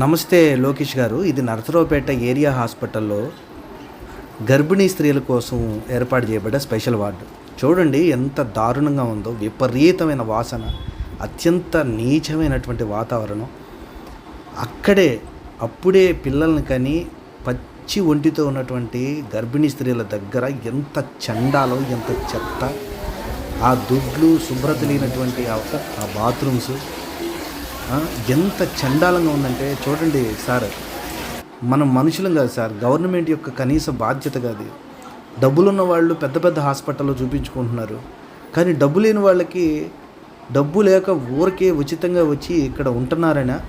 నమస్తే లోకేష్ గారు. ఇది నరసరావుపేట ఏరియా హాస్పిటల్లో గర్భిణీ స్త్రీల కోసం ఏర్పాటు చేయబడ్డ స్పెషల్ వార్డు. చూడండి ఎంత దారుణంగా ఉందో విపరీతమైన వాసన అత్యంత నీచమైనటువంటి వాతావరణం. అక్కడే అప్పుడే పిల్లల్ని కానీ పచ్చి ఒంటితో ఉన్నటువంటి గర్భిణీ స్త్రీల దగ్గర ఎంత చండాలో ఎంత చెత్త ఆ దుడ్లు శుభ్రత లేనటువంటి ఆ బాత్రూమ్స్ ఎంత చండాలంగా ఉందంటే చూడండి సార్ మనం మనుషులం కాదు సార్ గవర్నమెంట్ యొక్క కనీస బాధ్యత కాదు. డబ్బులున్న వాళ్ళు పెద్ద పెద్ద హాస్పిటల్లో చూపించుకుంటున్నారు. కానీ డబ్బు లేని వాళ్ళకి డబ్బు లేక ఊరికే ఉచితంగా వచ్చి ఇక్కడ ఉంటున్నారైనా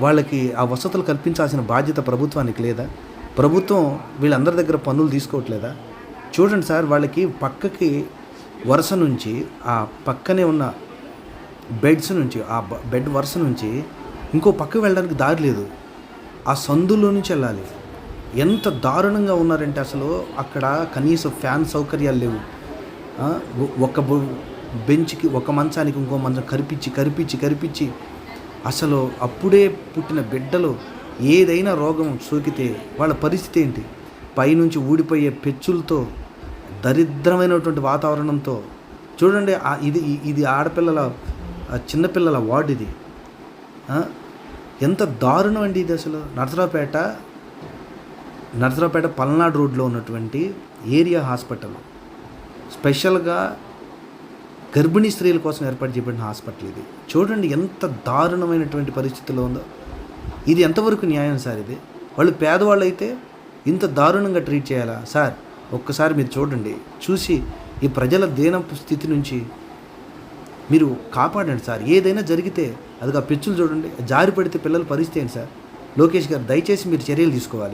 వాళ్ళకి ఆ వసతులు కల్పించాల్సిన బాధ్యత ప్రభుత్వానికి లేదా? ప్రభుత్వం వీళ్ళందరి దగ్గర పనులు తీసుకోవట్లేదా? చూడండి సార్ వాళ్ళకి పక్కకి వరుస నుంచి ఆ పక్కనే ఉన్న బెడ్స్ నుంచి ఆ బెడ్ వరుస నుంచి ఇంకో పక్కకు వెళ్ళడానికి దారి లేదు. ఆ సందులో నుంచి వెళ్ళాలి. ఎంత దారుణంగా ఉన్నారంటే అసలు అక్కడ కనీసం ఫ్యాన్ సౌకర్యాలు లేవు. ఒక బెంచ్కి ఒక మంచానికి ఇంకో మంచం కరిపించి కరిపించి కరిపించి అసలు అప్పుడే పుట్టిన బిడ్డలు ఏదైనా రోగం సోకితే వాళ్ళ పరిస్థితి ఏంటి? పైనుంచి ఊడిపోయే పెచ్చులతో దరిద్రమైనటువంటి వాతావరణంతో చూడండి ఇది ఇది ఆడపిల్లల చిన్నపిల్లల వార్డు ఇది. ఎంత దారుణం అండి ఇది అసలు. నరసరావుపేట నరసరావుపేట పల్నాడు రోడ్లో ఉన్నటువంటి ఏరియా హాస్పిటల్. స్పెషల్గా గర్భిణీ స్త్రీల కోసం ఏర్పాటు చేయబడిన హాస్పిటల్ ఇది. చూడండి ఎంత దారుణమైనటువంటి పరిస్థితిలో ఉందో. ఇది ఎంతవరకు న్యాయం సార్ ఇది? వాళ్ళు పేదవాళ్ళు అయితే ఇంత దారుణంగా ట్రీట్ చేయాలా? సార్ ఒక్కసారి మీరు చూడండి. చూసి ఈ ప్రజల దీన స్థితి నుంచి మీరు కాపాడండి సార్. ఏదైనా జరిగితే అదిగా పిచ్చులు చూడండి. జారి పడితే పిల్లల పరిస్థితి ఏంటి సార్? లోకేష్ గారు దయచేసి మీరు చర్యలు తీసుకోవాలి.